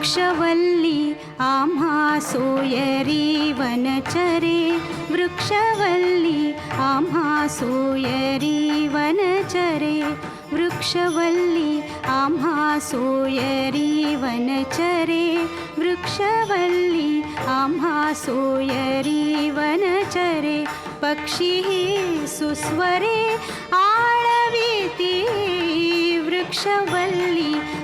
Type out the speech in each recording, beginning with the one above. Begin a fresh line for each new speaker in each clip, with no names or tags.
वृक्षवल्ली आम्हा सोयरी वनचरे। वृक्षवल्ली आम्हा सोयरी वनचरे। वृक्षवल्ली आम्हा सोयरी वनचरे। वृक्षवल्ली आम्हा सोयरी वनचरे। पक्षिः सुस्वरे आळवीति। वृक्षवल्ली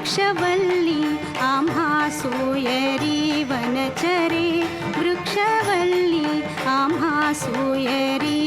वृक्षवल्ली आम्हा सोयरी वनचरे। वृक्षवल्ली आम्हा सोयरी